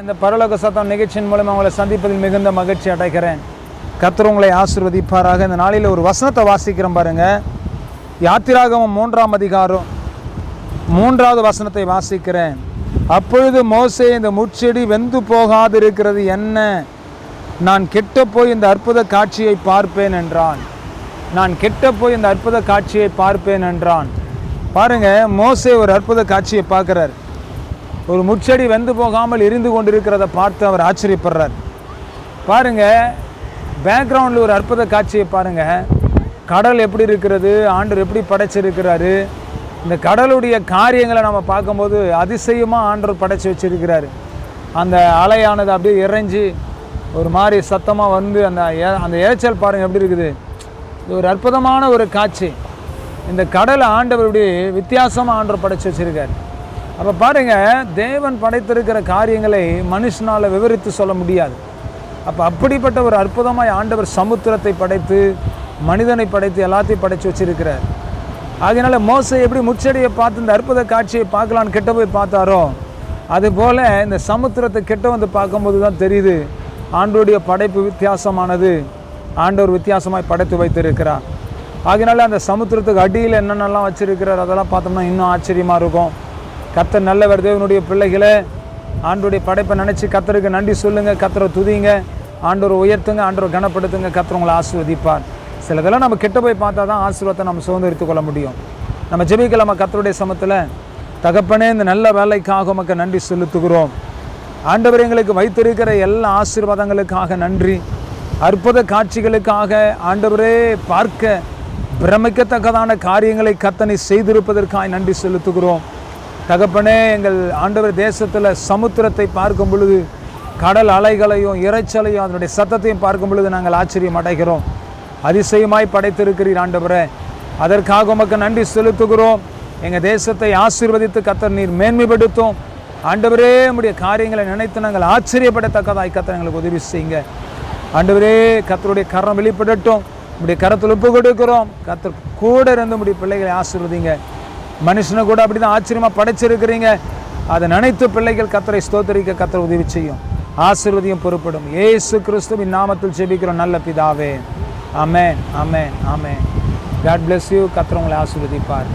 இந்த பரலோக சத்தம் நிகழ்ச்சியின் மூலமாக உங்களை சந்திப்பதில் மிகுந்த மகிழ்ச்சி அடைகிறேன். கத்தர் உங்களை ஆசிர்வதிப்பாராக. இந்த நாளில் ஒரு வசனத்தை வாசிக்கிறோம் பாருங்க. யாத்திராகமம் மூன்றாம் அதிகாரம் மூன்றாவது வசனத்தை வாசிக்கிறேன். அப்பொழுது மோசே இந்த முச்செடி வெந்து போகாது இருக்கிறது என்ன? நான் கெட்ட போய் இந்த அற்புத காட்சியை பார்ப்பேன் என்றான். நான் கெட்ட போய் இந்த அற்புத காட்சியை பார்ப்பேன் என்றான். பாருங்க மோசே ஒரு அற்புத காட்சியை பார்க்குறார். ஒரு முட்செடி வெந்து போகாமல் எரிந்து கொண்டிருக்கிறத பார்த்து அவர் ஆச்சரியப்படுறார். பாருங்க பேக்ரவுண்டில் ஒரு அற்புத காட்சியை பாருங்கள் கடல் எப்படி இருக்கிறது ஆண்டர் எப்படி படைச்சிருக்கிறாரு இந்த கடலுடைய காரியங்களை நம்ம பார்க்கும்போது அதிசயமாக ஆண்டவர் படைச்சு வச்சிருக்கிறாரு. அந்த அலையானது அப்படியே இறைஞ்சி ஒரு மாதிரி சத்தமாக வந்து அந்த அந்த இறைச்சல் பாருங்கள் எப்படி இருக்குது. இது ஒரு அற்புதமான ஒரு காட்சி. இந்த கடலை ஆண்டவர் இப்படி வித்தியாசமாக ஆண்டவர் படைச்சி வச்சுருக்காரு. அப்போ பாருங்க தேவன் படைத்திருக்கிற காரியங்களை மனுஷனால் விவரித்து சொல்ல முடியாது. அப்போ அப்படிப்பட்ட ஒரு அற்புதமாய் ஆண்டவர் சமுத்திரத்தை படைத்து மனிதனை படைத்து எல்லாத்தையும் படைத்து வச்சிருக்கிறார். அதனால் மோசை எப்படி முச்செடியை பார்த்து இந்த அற்புத காட்சியை பார்க்கலான்னு கிட்ட போய் பார்த்தாரோ அதுபோல் இந்த சமுத்திரத்தை கிட்ட வந்து பார்க்கும்போது தான் தெரியுது ஆண்டோடைய படைப்பு வித்தியாசமானது ஆண்டவர் வித்தியாசமாய் படைத்து வைத்திருக்கிறார். அதனால அந்த சமுத்திரத்துக்கு அடியில் என்னென்னலாம் வச்சிருக்கிறார் அதெல்லாம் பார்த்தோம்னா இன்னும் ஆச்சரியமாக இருக்கும். கத்தர் நல்லவர் தேவனுடைய பிள்ளைகளை ஆண்டோடைய படைப்பை நினச்சி கத்தருக்கு நன்றி சொல்லுங்கள் கத்தரை துதிங்க ஆண்டவரை உயர்த்துங்க ஆண்டோரை கனப்படுத்துங்க கர்த்தர் உங்களை ஆசீர்வதிப்பார். சிலதெல்லாம் நம்ம கிட்ட போய் பார்த்தா தான் ஆசீர்வாதத்தை நம்ம சுதந்திரித்து கொள்ள முடியும். நம்ம ஜெபிக்கலாமா கத்தருடைய சமத்தில் தகப்பனே இந்த நல்ல வேலைக்காக உமக்கு நன்றி செலுத்துகிறோம். ஆண்டவர் எங்களுக்கு வைத்திருக்கிற எல்லா ஆசீர்வாதங்களுக்காக நன்றி. அற்புத காட்சிகளுக்காக ஆண்டவரே பார்க்க பிரமிக்கத்தக்கதான காரியங்களை கத்தனை செய்திருப்பதற்காக நன்றி செலுத்துகிறோம். தகப்பனே எங்கள் ஆண்டவர் தேசத்தில் சமுத்திரத்தை பார்க்கும் பொழுது கடல் அலைகளையும் இறைச்சலையும் அதனுடைய சத்தத்தையும் பார்க்கும் பொழுது நாங்கள் ஆச்சரியம் அடைகிறோம். அதிசயமாய் படைத்திருக்கிறீர் ஆண்டவரே. அதற்காக உமக்கு நன்றி செலுத்துகிறோம். எங்கள் தேசத்தை ஆசீர்வதித்து கத்தர் நீர் மேன்மைப்படுத்தும். ஆண்டவரே உடைய காரியங்களை நினைத்து நாங்கள் ஆச்சரியப்படத்தக்கதாய் கத்தர் எங்களுக்கு உதவி செய்யுங்க. ஆண்டவரே கத்தருடைய கரம் வெளிப்படட்டும். உடைய கரத்தில் ஒப்பு கொடுக்கிறோம் கத்தர் கூட இருந்து உடைய பிள்ளைகளை ஆசீர்வதிங்க. மனுஷனை கூட அப்படி தான் ஆச்சரியமாக படைச்சிருக்கிறீங்க. அதை நினைத்து பிள்ளைகள் கத்தரை ஸ்தோத்தரிக்க கத்தர் உதவி செய்யும். ஆசிர்வதியும் பொறுப்படும். ஏசு கிறிஸ்துவின் நாமத்தில் ஜெபிக்கிறோம். நல்ல பிதாவே. ஆமேன் ஆமேன் ஆமேன். காட் பிளஸ் யூ கத்தர் உங்களை ஆசீர்வதிப்பார்.